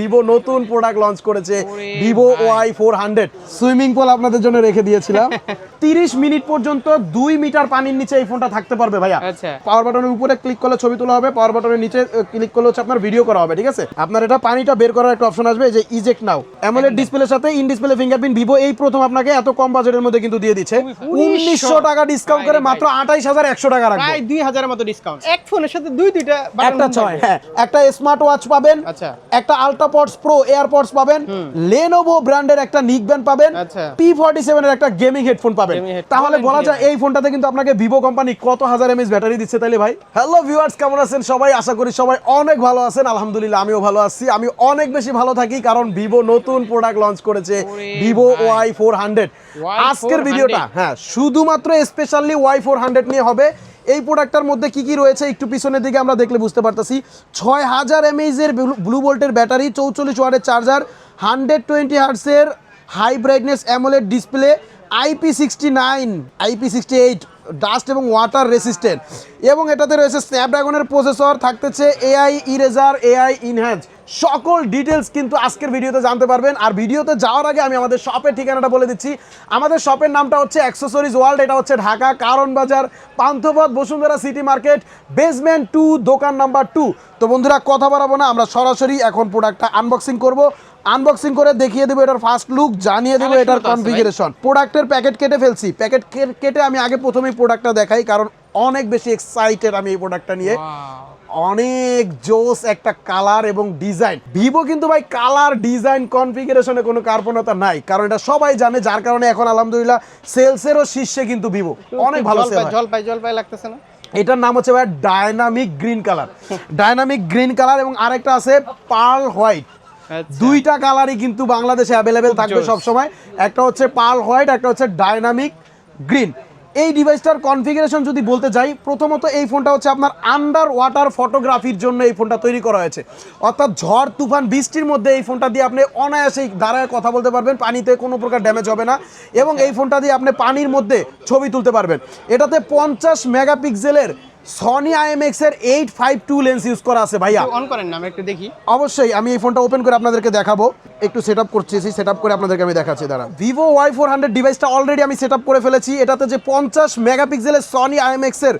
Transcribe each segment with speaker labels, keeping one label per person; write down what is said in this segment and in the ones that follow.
Speaker 1: Vivo নতুন product launch করেছে Vivo Y four hundred swimming pool আপনাদের জন্য রেখে দিয়েছিলাম। তিরিশ মিনিট পর্যন্ত দুই মিটার পানির নিচে এই ফোনটা থাকতে পারবে ভাইয়া।
Speaker 2: আচ্ছা।
Speaker 1: পাওয়ার বাটনের উপরে ক্লিক করলে ছবি তোলা হবে পাওয়ার বাটনের নিচে ক্লিক করলে হচ্ছে আপনার ভিডিও করা হবে ঠিক আছে? আপনার এটা পানিটা বের করার একটা অপশন আসবে যে ইজেক্ট নাও অ্যামোলেড ডিসপ্লের সাথে ইন ডিসপ্লে ফিঙ্গারপ্রিন্ট ভিভো এই প্রথম আপনাকে এত কম বাজেটের মধ্যে কিন্তু দিয়ে দিচ্ছে। উনিশশো টাকা ডিসকাউন্ট করে মাত্র আঠাইশ হাজার একশো টাকা রাখবে।
Speaker 2: প্রায় দুই হাজারের মতো ডিসকাউন্ট এক ফোনের সাথে দুই দুইটা
Speaker 1: একটা ছয় হ্যাঁ। একটা স্মার্ট ওয়াচ পাবেন
Speaker 2: আচ্ছা।
Speaker 1: একটা আলট্রাপডস প্রো এয়ারপডস পাবেন লেনোভো ব্র্যান্ডের একটা নিক ব্যান্ড পাবেন। পি ফর্টি সেভেনের একটা গেমিং হেডফোন পাবেন। তাহলে বলা যায় এই ফোনটাতে কিন্তু আপনাকে ভিভো কোম্পানি কত হাজার এমএস ব্যাটারি দিচ্ছে তাইলে ভাই? হ্যালো ভিউয়ার্স কেমন আছেন সবাই? আশা করি সবাই অনেক ভালো আছেন। আলহামদুলিল্লাহ আমিও ভালো আছি। আমি অনেক বেশি ভালো থাকি কারণ ভিভো নতুন প্রোডাক্ট লঞ্চ করেছে Vivo Y four hundred
Speaker 2: Y400
Speaker 1: আজকের ভিডিওটা হ্যাঁ শুধুমাত্র স্পেশালি ওয়াই ফোর হান্ড্রেড নিয়ে হবে। এই প্রোডাক্টটার মধ্যে কি কি রয়েছে একটু পিছনের দিকে আমরা দেখলে বুঝতে পারতেছি। ছয় হাজার এমএইচের ব্লু ভোল্টের ব্যাটারি চৌচল্লিশ ওয়াটের charger hundred twenty হার্টসের high brightness AMOLED display IP sixty nine IP sixty eight dust এবং ওয়াটার রেসিস্ট্যান্ট এবং এটাতে রয়েছে স্ন্যাপড্রাগনের প্রসেসর থাকতেছে এআই ইরেজার এআই ইনহ্যান্স সকল ডিটেলস কিন্তু আজকের ভিডিওতে জানতে পারবেন। আর ভিডিওতে যাওয়ার আগে আমি আমাদের শপের ঠিকানাটা বলে দিচ্ছি। আমাদের শপের নামটা হচ্ছে অ্যাক্সেসরিজ ওয়ার্ল্ড এটা হচ্ছে Dhaka Karwan Bazar Panthapath Bashundhara City market basement two দোকান নাম্বার টু তো বন্ধুরা কথা বাড়াবো না আমরা সরাসরি এখন প্রোডাক্টটা আনবক্সিং করব। আনবক্সিং করে দেখিয়ে দেবো এটার ফার্স্ট লুক জানিয়ে দেবো এটার। কনফিগারেশন প্রোডাক্টের প্যাকেট কেটে ফেলছি। প্যাকেট কেটে আমি আগে প্রথমেই প্রোডাক্টটা দেখাই কারণ অনেক বেশি এক্সাইটেড আমি এই প্রোডাক্টটা নিয়ে. অনেক জোস একটা কালার এবং ডিজাইন। ভিভো কিন্তু ভাই কালার ডিজাইন কনফিগারেশনে কোনো কার্পণতা নাই। কারণ এটা সবাই জানে যার কারণে এখন আলহামদুলিল্লাহ সেলসেরও শীর্ষে কিন্তু ভিভো। অনেক ভালো সেল
Speaker 2: জলপাই জলপাই লাগতেছে না?
Speaker 1: এটার নাম হচ্ছে ভাই dynamic green colour dynamic green colour এবং আরেকটা আছে পার্ল হোয়াইট
Speaker 2: আচ্ছা।
Speaker 1: দুইটা কালারই কিন্তু বাংলাদেশে অ্যাভেলেবেল থাকবে
Speaker 2: জোস।
Speaker 1: সব সময় একটা হচ্ছে পার্ল হোয়াইট একটা হচ্ছে ডায়নামিক গ্রিন এই ডিভাইসটার কনফিগারেশন যদি বলতে যাই, প্রথমত এই ফোনটা হচ্ছে আপনার আন্ডার ওয়াটার ফটোগ্রাফির জন্য এই ফোনটা তৈরি করা হয়েছে। অর্থাৎ ঝড়, তুফান, বৃষ্টির মধ্যে এই ফোনটা দিয়ে আপনি অনায়াসেই দাঁড়ায় কথা বলতে পারবেন, পানিতে কোনো প্রকার ড্যামেজ হবে না এবং এই ফোনটা দিয়ে আপনি পানির মধ্যে ছবি তুলতে পারবেন। এটাতে পঞ্চাশ মেগাপিক্সেলের সনি আইএমএক্স এর eight five two lens use করা আছে ভাইয়া।
Speaker 2: অন করেন না আমরা একটু দেখি।
Speaker 1: অবশ্যই আমি এই ফোনটা ওপেন করে আপনাদেরকে দেখাবো। একটু সেট আপ করছি সেট আপ করে আপনাদেরকে আমি দেখাচ্ছি দাঁড়া ভিভো ওয়াই ফোর হান্ড্রেড ডিভাইসটা অলরেডি আমি সেট আপ করে ফেলেছি। এটাতে যে পঞ্চাশ মেগাপিক্সেলের সনি আইএমএক্স এর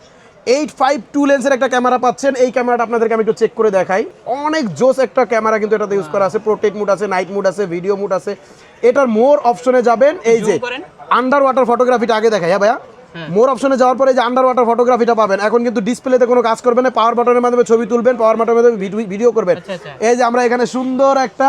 Speaker 1: এইট ফাইভ টু লেন্সের একটা ক্যামেরা পাচ্ছেন। এই ক্যামেরাটা আপনাদেরকে আমি একটু চেক করে দেখাই। অনেক জোস একটা ক্যামেরা কিন্তু এটাতে ইউজ করা আছে। প্রোটেক্ট মুড আছে নাইট মুড আছে ভিডিও মুড আছে। এটার মোর অপশনে যাবেন। এই যে আন্ডার ওয়াটার ফটোগ্রাফিটা আগে দেখাই হ্যাঁ ভাইয়া? মোর অপশনে যাওয়ার পরে যে আন্ডার ওয়াটার ফটোগ্রাফিটা পাবেন। এখন কিন্তু ডিসপ্লেতে কোনো কাজ করবেন না পাওয়ার বাটনের মাধ্যমে ছবি তুলবেন পাওয়ার বাটনের মাধ্যমে ভিডিও করবেন।
Speaker 2: আচ্ছা, আচ্ছা।
Speaker 1: এই যে আমরা এখানে সুন্দর একটা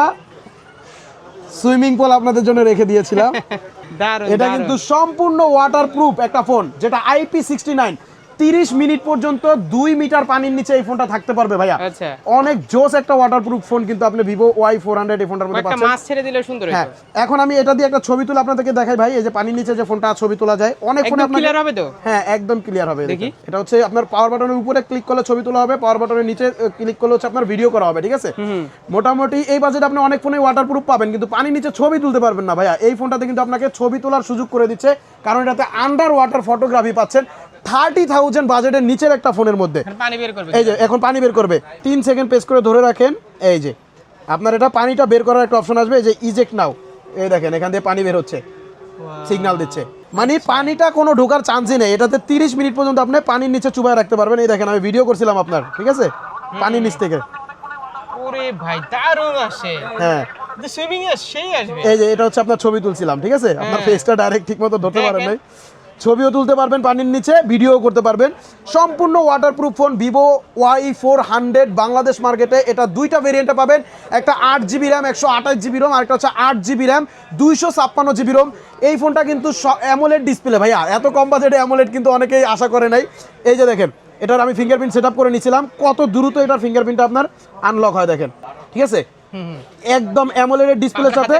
Speaker 1: সুইমিং পুল আপনাদের জন্য রেখে দিয়েছিলাম। এটা কিন্তু সম্পূর্ণ ওয়াটার প্রুফ একটা ফোন যেটা আইপি সিক্সটি নাইন তিরিশ মিনিট পর্যন্ত দুই মিটার পানির নিচে এই ফোনটা থাকতে পারবে ভাইয়া।
Speaker 2: আচ্ছা।
Speaker 1: অনেক জোস একটা ওয়াটারপ্রুফ ফোন কিন্তু আপনি ভিভো ওয়াই ফোর হান্ড্রেড এই ফোনটার মধ্যে
Speaker 2: একটা
Speaker 1: পাচ্ছেন।
Speaker 2: মাছ ছেড়ে দিলে সুন্দর
Speaker 1: হ্যাঁ এখন আমি এটা দিয়ে একটা ছবি তুলে আপনাদেরকে দেখাই ভাই এই যে পানির নিচে যে ফোনটা ছবি তোলা যায় অনেক ফোনে আপনাকে
Speaker 2: ক্লিয়ার হবে তো?
Speaker 1: হ্যাঁ একদম ক্লিয়ার হবে
Speaker 2: দেখি।
Speaker 1: দেখি এটা হচ্ছে আপনার পাওয়ার বাটনের উপরে ক্লিক করলে ছবি তোলা হবে পাওয়ার বাটনের নিচে ক্লিক করলে হচ্ছে আপনার ভিডিও করা হবে ঠিক আছে? মোটামুটি এই বাজেট আপনি অনেক ফোনে ওয়াটারপ্রুফ পাবেন কিন্তু পানির নিচে ছবি তুলতে পারবেন না ভাইয়া। এই ফোনটাতে কিন্তু আপনাকে ছবি তোলার সুযোগ করে দিচ্ছে কারণ এটাতে আন্ডার ওয়াটার ফটোগ্রাফি পাচ্ছেন। থার্টি থাউজেন্ড বাজেটের নিচের একটা ফোনের মধ্যে। এই যে এখন পানি বের করবে। তিন সেকেন্ড প্রেস করে ধরে রাখেন। এই যে আপনার এটা পানিটা বের করার একটা অপশন আসবে এই যে ইজেক্ট নাও এই দেখেন এখান দিয়ে পানি বের হচ্ছে। সিগন্যাল দিচ্ছে। মানে পানিটা কোনো ঢোকার চান্সই নেই। এটাতে তিরিশ মিনিট পর্যন্ত আপনি পানির নিচে চুবায় রাখতে পারবেন। এই দেখেন আমি ভিডিও করছিলাম আপনার ঠিক আছে? পানির নিচ থেকে।
Speaker 2: ওরে ভাই দারুণ আসে।
Speaker 1: হ্যাঁ।
Speaker 2: সুইমিং সেই আসবে।
Speaker 1: এই যে এটা হচ্ছে আপনার ছবি তুলছিলাম ঠিক আছে? আপনার। ফেসটা ডাইরেক্ট ঠিক মতো ধরতে পারেন নাই। ছবিও তুলতে পারবেন পানির নিচে ভিডিও করতে পারবেন। সম্পূর্ণ waterproof phone Vivo Y four hundred Bangladesh মার্কেটে এটা দুইটা ভেরিয়েন্টে পাবেন। একটা আট জিবি র্যাম একশো আঠাশ জিবি রোম আর একটা হচ্ছে আট জিবি র্যাম দুইশো ছাপ্পান্ন জিবি রোম এই ফোনটা কিন্তু অ্যামোলেড ডিসপ্লে ভাইয়া, এত কম বাজেটে অ্যামোলেড কিন্তু অনেকেই আশা করে নাই। এই যে দেখেন, এটার আমি ফিঙ্গারপ্রিন্ট সেট করে নিয়েছিলাম। কত দ্রুত এটার ফিঙ্গারপ্রিন্টটা আপনার আনলক হয় দেখেন। ঠিক আছে? একদম অ্যামোলেড ডিসপ্লের সাথে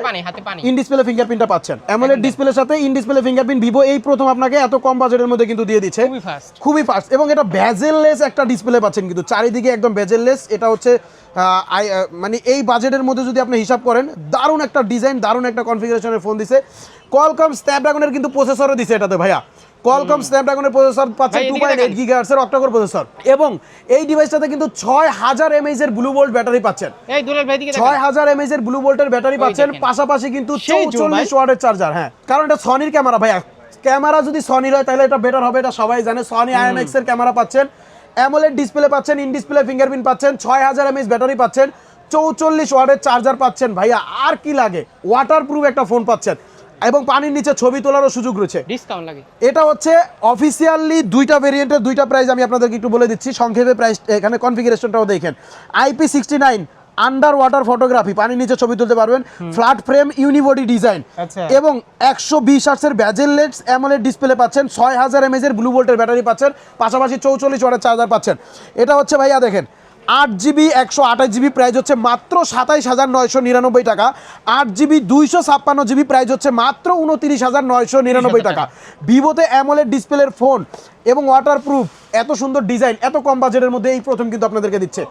Speaker 1: ইন ডিসপ্লে ফিঙ্গারপ্রিন্টটা পাচ্ছেন। অ্যামোলেড ডিসপ্লের সাথে ইন ডিসপ্লে ফিঙ্গারপ্রিন্ট ভিভো এই প্রথম আপনাকে এত কম বাজেটের মধ্যে কিন্তু দিয়ে দিচ্ছে।
Speaker 2: খুবই ফাস্ট
Speaker 1: এবং এটা ভেজেললেস একটা ডিসপ্লে পাচ্ছেন কিন্তু চারিদিকে একদম ভেজেললেস এটা হচ্ছে মানে এই বাজেটের মধ্যে যদি আপনি হিসাব করেন দারুণ একটা ডিজাইন দারুণ একটা কনফিগারেশনের ফোন দিছে। কলকম স্ন্যাপড্রাগনের কিন্তু প্রসেসরও দিছে এটাতে ভাইয়া। কলকম স্ন্যাপড্রাগনের প্রসেসর পাচ্ছেন টু পয়েন্ট এইট গিগাহার্সের অক্টাকোর প্রসেসর এবং এই ডিভাইসটাতে কিন্তু ছয় হাজার এমএইচ এর ব্লু ভোল্ট ব্যাটারি পাচ্ছেন। ছয় হাজার এমএইচ এর ব্লু ভোল্টের ব্যাটারি পাচ্ছেন পাশাপাশি কিন্তু চৌচল্লিশ। ওয়াটের চার্জার হ্যাঁ। কারণ এটা সনির ক্যামেরা ভাই ক্যামেরা যদি সনির হয় তাহলে এটা বেটার হবে এটা সবাই জানে। সনি আইএনএক্স এর ক্যামেরা পাচ্ছেন। অ্যামোলেড ডিসপ্লে পাচ্ছেন ইন ডিসপ্লে ফিঙ্গারপ্রিন্ট পাচ্ছেন ছয় হাজার এমএইচ ব্যাটারি পাচ্ছেন চৌচল্লিশ ওয়াটের চার্জার পাচ্ছেন ভাইয়া। আর কি লাগে? ওয়াটার প্রুফ একটা ফোন পাচ্ছেন। এবং পানির নিচে ছবি তোলারও সুযোগ রয়েছে।
Speaker 2: ডিসকাউন্ট লাগে।
Speaker 1: এটা হচ্ছে অফিসিয়ালি দুইটা ভেরিয়েন্টের দুইটা প্রাইস আমি আপনাদেরকে একটু বলে দিচ্ছি। সংক্ষেপে প্রাইস এখানে কনফিগারেশনটাও দেখেন। IP sixty nine underwater photography পানির নিচে ছবি তুলতে পারবেন। Flat frame unibody design. এবং একশো বিশ আর্টসের ব্যাজেল লেটস অ্যামোলেড ডিসপ্লে পাচ্ছেন। ছয় হাজার এমএজ এর ব্লু ভোল্টের ব্যাটারি পাচ্ছেন। পাশাপাশি চৌচল্লিশ ওয়াটের চার্জার পাচ্ছেন। এটা হচ্ছে ভাইয়া দেখেন আট জিবি একশো আঠাশ জিবি প্রাইস হচ্ছে মাত্র সাতাইশ হাজার নয়শো নিরানব্বই টাকা। আট জিবি দুইশো ছাপ্পান্ন জিবি প্রাইস হচ্ছে মাত্র উনতিরিশ হাজার নয়শো নিরানব্বই টাকা। ভিভোতে অ্যামোলেড ডিসপ্লের ফোন এবং ওয়াটারপ্রুফ এত সুন্দর ডিজাইন এত কম বাজেটের মধ্যে এই প্রথম কিন্তু আপনাদেরকে দিচ্ছে।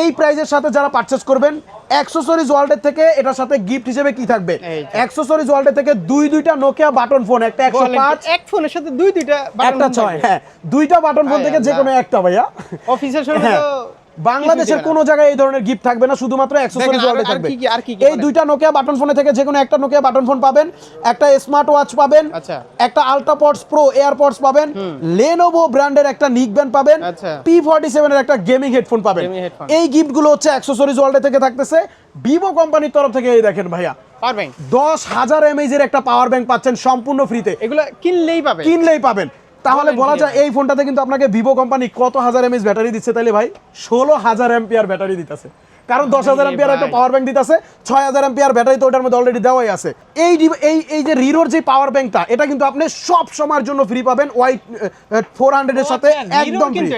Speaker 1: এই প্রাইজের সাথে যারা পারচেস করবেন অ্যাক্সেসরিজ ওয়ার্ল্ডের থেকে এটার সাথে গিফট হিসেবে কি থাকবে। অ্যাক্সেসরিজ ওয়ার্ল্ডের থেকে দুই দুইটা নোকিয়া বাটন ফোন একটা একশো পাঁচ
Speaker 2: এক ফোনের সাথে দুই দুইটা
Speaker 1: একটা ছয় হ্যাঁ দুইটা বাটন ফোন থেকে যে কোনো একটা ভাইয়া।
Speaker 2: অফিসের। তো
Speaker 1: বাংলাদেশের কোনো জায়গায় এই ধরনের গিফট থাকবে না শুধুমাত্র অ্যাক্সেসরিজ ওয়ার্ল্ডে থাকবে। এই দুইটা নোকিয়া বাটন ফোনে থেকে যে কোনো একটা নোকিয়া বাটন ফোন পাবেন একটা স্মার্ট ওয়াচ পাবেন
Speaker 2: আচ্ছা।
Speaker 1: একটা আলট্রাপডস প্রো এয়ারপডস পাবেন লেনোভো ব্র্যান্ডের একটা নিক ব্যান্ড পাবেন। পি ফর্টি সেভেনের একটা গেমিং হেডফোন পাবেন। এই গিফটগুলো হচ্ছে অ্যাক্সেসরিজ ওয়ার্ল্ডে থেকে থাকতেছে। ভিভো কোম্পানির তরফ থেকে এই দেখেন ভাইয়া।
Speaker 2: পারবেন
Speaker 1: দশ হাজার এমএইচ এর একটা পাওয়ার ব্যাংক পাচ্ছেন সম্পূর্ণ ফ্রিতে
Speaker 2: এগুলো কিনলেই পাবে
Speaker 1: কিনলেই পাবেন। তাহলে বলা যায় এই ফোনটাতে কিন্তু আপনাকে ভিভো কোম্পানি কত হাজার এমএস ব্যাটারি দিচ্ছে? তাহলে ভাই ষোলো হাজার এম্পিয়ার ব্যাটারি দিতেছে। কারণ দশ হাজার এম্পিয়ার একটা পাওয়ার ব্যাংক দিতেছে ছয় হাজার এম্পিয়ার ব্যাটারি তো ওটার মধ্যে অলরেডি দেওয়াই আছে। এই এই এই যে রিরোর যে পাওয়ার ব্যাংকটা এটা কিন্তু আপনি সব সময়ের জন্য ফ্রি পাবেন ওয়াই ফোর হান্ড্রেডের সাথে
Speaker 2: আচ্ছা,
Speaker 1: একদম ফ্রি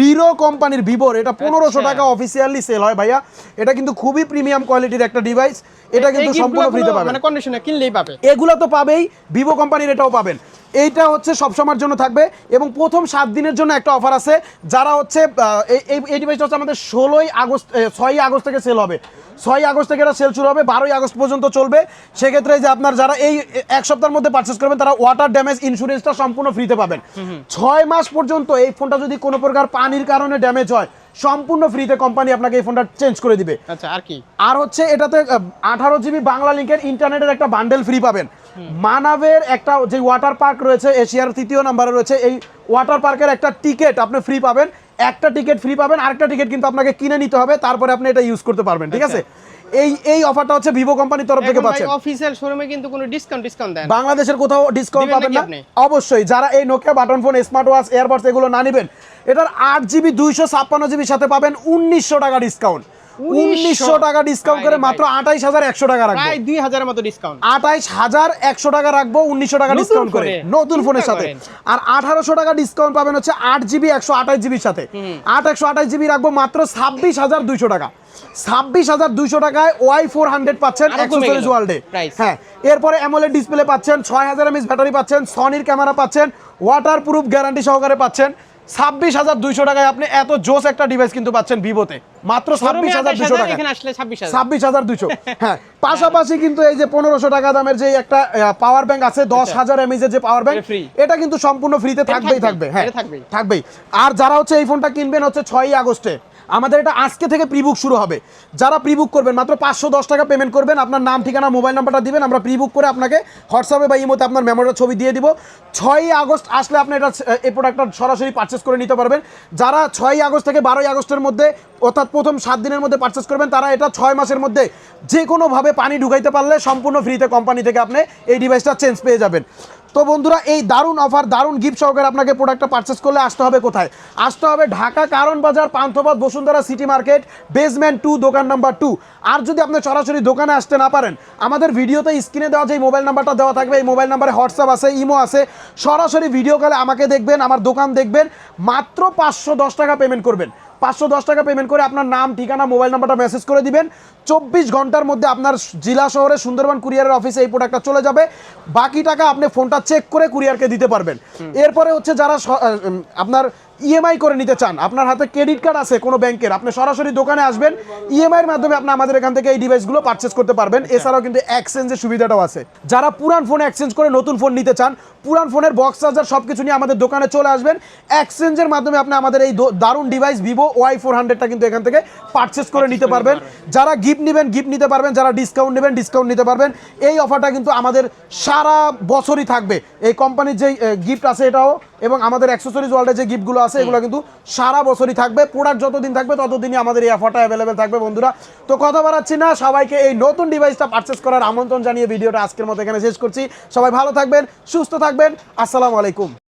Speaker 1: রিরো কোম্পানির ভিভোর এটা পনেরোশো
Speaker 2: আচ্ছা।
Speaker 1: টাকা অফিসিয়ালি সেল হয় ভাইয়া। এটা কিন্তু খুবই প্রিমিয়াম কোয়ালিটির একটা ডিভাইস এটা কিন্তু সম্পূর্ণ ফ্রিতে পাবেন।
Speaker 2: মানে কন্ডিশনে কিনলেই পাবে।
Speaker 1: এগুলো তো পাবেই ভিভো কোম্পানির এটাও পাবেন। এইটা হচ্ছে সব সময়ের জন্য থাকবে এবং প্রথম সাত দিনের জন্য একটা অফার আছে যারা হচ্ছে এই- ডিভাইসটা হচ্ছে আমাদের ষোলোই আগস্ট ছয়ই আগস্ট থেকে সেল হবে। ছয়ই আগস্ট থেকে এটা সেল শুরু হবে বারোই আগস্ট পর্যন্ত চলবে। সেক্ষেত্রে যে আপনার যারা এই এক সপ্তাহের মধ্যে পারচেস করবেন তারা ওয়াটার ড্যামেজ ইন্স্যুরেন্সটা সম্পূর্ণ ফ্রিতে পাবেন। ছয় মাস পর্যন্ত এই ফোনটা যদি কোনো প্রকার পানির কারণে ড্যামেজ হয় সম্পূর্ণ ফ্রিতে কোম্পানি আপনাকে এই ফোনটা চেঞ্জ করে দিবে।
Speaker 2: আচ্ছা আর কি?
Speaker 1: আর হচ্ছে এটাতে আঠারো জিবি বাংলা লিঙ্কের ইন্টারনেটের একটা বান্ডেল ফ্রি পাবেন। মানাবের একটা যে ওয়াটার পার্ক রয়েছে এশিয়ার তৃতীয় নাম্বারে রয়েছে এই ওয়াটার পার্কের একটা টিকিট আপনি ফ্রি পাবেন। একটা টিকিট ফ্রি পাবেন আরেকটা টিকিট কিন্তু আপনাকে কিনে নিতে হবে তারপরে আপনি এটা ইউজ করতে পারবেন ঠিক আছে? এই এই অফারটা হচ্ছে ভিভো কোম্পানির তরফ থেকে পাচ্ছেন
Speaker 2: অফিসিয়াল শোরুমে কিন্তু কোনো ডিসকাউন্ট ডিসকাউন্ট দেন।
Speaker 1: বাংলাদেশের কোথাও ডিসকাউন্ট পাবেন না? অবশ্যই যারা এই Nokia button phone smart watch earbuds এগুলো না নেবেন এটার আট জিবি দুইশো ছাপ্পান্ন জিবির সাথে পাবেন উনিশশো টাকা ডিসকাউন্ট উনিশশো টাকা ডিসকাউন্ট করে
Speaker 2: ভাই
Speaker 1: মাত্র আঠাইশ হাজার একশো টাকা রাখব।
Speaker 2: প্রায় দুই হাজারের মতো ডিসকাউন্ট
Speaker 1: আঠাইশ হাজার একশো টাকা রাখব উনিশশো টাকা ডিসকাউন্ট করে। নতুন ফোনের সাথে। আর আঠারোশো টাকা ডিসকাউন্ট পাবেন হচ্ছে আট জিবি একশো আঠাশ জিবির সাথে। আট একশো আঠাশ জিবি রাখব মাত্র ছাব্বিশ হাজার দুইশো টাকা। ছাব্বিশ হাজার দুইশো টাকায় ওয়াই ফোর হান্ড্রেড পাচ্ছেন ওয়ার্ল্ডে হ্যাঁ এরপরে অ্যামোলেড ডিসপ্লে পাচ্ছেন ছয় হাজার এমএস ব্যাটারি পাচ্ছেন সনির ক্যামেরা পাচ্ছেন ওয়াটার প্রুফ গ্যারান্টি সহকারে পাচ্ছেন। ছাব্বিশ হাজার দুইশো টাকায় আপনি এত জোস একটা ডিভাইস কিন্তু পাচ্ছেন ভিভোতে। মাত্র ছাব্বিশ হাজার দুশো টাকা
Speaker 2: ছাব্বিশ হাজার।
Speaker 1: দুশো হ্যাঁ পাশাপাশি কিন্তু এই যে পনেরোশো টাকা দামের যে একটা পাওয়ার ব্যাংক আছে দশ হাজার এমএজ এর যে পাওয়ার ব্যাংক
Speaker 2: এটা
Speaker 1: কিন্তু সম্পূর্ণ ফ্রিতে থাকবেই থাকবে হ্যাঁ।
Speaker 2: থাকবেই।
Speaker 1: আর যারা হচ্ছে এই ফোনটা কিনবেন হচ্ছে ছয়ই আগস্টে আমাদের এটা আজকে থেকে প্রিবুক শুরু হবে। যারা প্রিবুক করবেন, মাত্র পাঁচশো দশ টাকা পেমেন্ট করবেন, আপনার নাম, ঠিকানা মোবাইল নাম্বারটা দিবেন, আমরা প্রিবুক করে আপনাকে হোয়াটসঅ্যাপে বা ইমোতে আপনার মেমোরির ছবি দিয়ে দিব। ছয়ই আগস্ট আসলে আপনি এটা এই প্রোডাক্টটা সরাসরি পারচেস করে নিতে পারবেন। যারা ছয়ই আগস্ট থেকে বারোই আগস্টের মধ্যে, অর্থাৎ প্রথম সাত দিনের মধ্যে পারচেস করবেন, তারা এটা ছয় মাসের মধ্যে যে কোনোভাবে পানি ঢুকাইতে পারলে সম্পূর্ণ ফ্রিতে কোম্পানি থেকে আপনি এই ডিভাইসটা চেঞ্জ পেয়ে যাবেন। তো বন্ধুরা, এই দারুণ অফার দারুণ গিফট সহকারে আপনাকে প্রোডাক্টটা পারচেস করলে আসতে হবে কোথায়? আসতে হবে Dhaka Karwan Bazar, Panthapath, Bashundhara city market basement two দোকান নাম্বার টু আর যদি আপনি সরাসরি দোকানে আসতে না পারেন, আমাদের ভিডিওতে স্ক্রিনে দেওয়া যে মোবাইল নাম্বারটা দেওয়া থাকবে, এই মোবাইল নাম্বারে হোয়াটসঅ্যাপ আছে ইমো আছে। সরাসরি ভিডিও কলে আমাকে দেখবেন, আমার দোকান দেখবেন, মাত্র পাঁচশো দশ টাকা পেমেন্ট করবেন। পাঁচশো দশ টাকা পেমেন্ট করে আপনার নাম ঠিকানা মোবাইল নাম্বারটা মেসেজ করে দিবেন। চব্বিশ ঘণ্টার মধ্যে আপনার জেলা শহরে সুন্দরবন কুরিয়ারের অফিসে এই প্রোডাক্টটা চলে যাবে। বাকি টাকা আপনি ফোনটা চেক করে কুরিয়ারকে দিতে পারবেন। এরপরে হচ্ছে যারা আপনার ইএমআই করে নিতে চান আপনার হাতে ক্রেডিট কার্ড আছে কোনো ব্যাংকের আপনি সরাসরি দোকানে আসবেন ইএমআই এর মাধ্যমে আপনি আমাদের এখান থেকে এই ডিভাইসগুলো পারচেস করতে পারবেন। এছাড়াও কিন্তু এক্সচেঞ্জের সুবিধাটাও আছে। যারা পুরান ফোন এক্সচেঞ্জ করে নতুন ফোন নিতে চান পুরান ফোনের বক্স চার্জার সব কিছু নিয়ে আমাদের দোকানে চলে আসবেন। এক্সচেঞ্জের মাধ্যমে আপনি আমাদের এই দারুণ ডিভাইস ভিভো ওয়াই ফোর হান্ড্রেডটা কিন্তু এখান থেকে পারচেস করে নিতে পারবেন। যারা গিফট নেবেন গিফট নিতে পারবেন যারা ডিসকাউন্ট নেবেন ডিসকাউন্ট নিতে পারবেন। এই অফারটা কিন্তু আমাদের সারা বছরই থাকবে। এই কোম্পানির যে গিফট আছে এটাও এবং আমাদের অ্যাক্সেসরিজ ওয়ার্ল্ডের যে গিফটগুলো আছে, এগুলো কিন্তু সারা বছরই থাকবে প্রোডাক্ট যতদিন থাকবে ততদিনই আমাদের এই অফারটা অ্যাভেলেবেল থাকবে বন্ধুরা। তো কথা বাড়াচ্ছি না, সবাইকে এই নতুন ডিভাইসটা পারচেস করার আমন্ত্রণ জানিয়ে ভিডিওটা আজকের মতো এখানে শেষ করছি। সবাই ভালো থাকবেন, সুস্থ থাকবেন, আসসালামু আলাইকুম।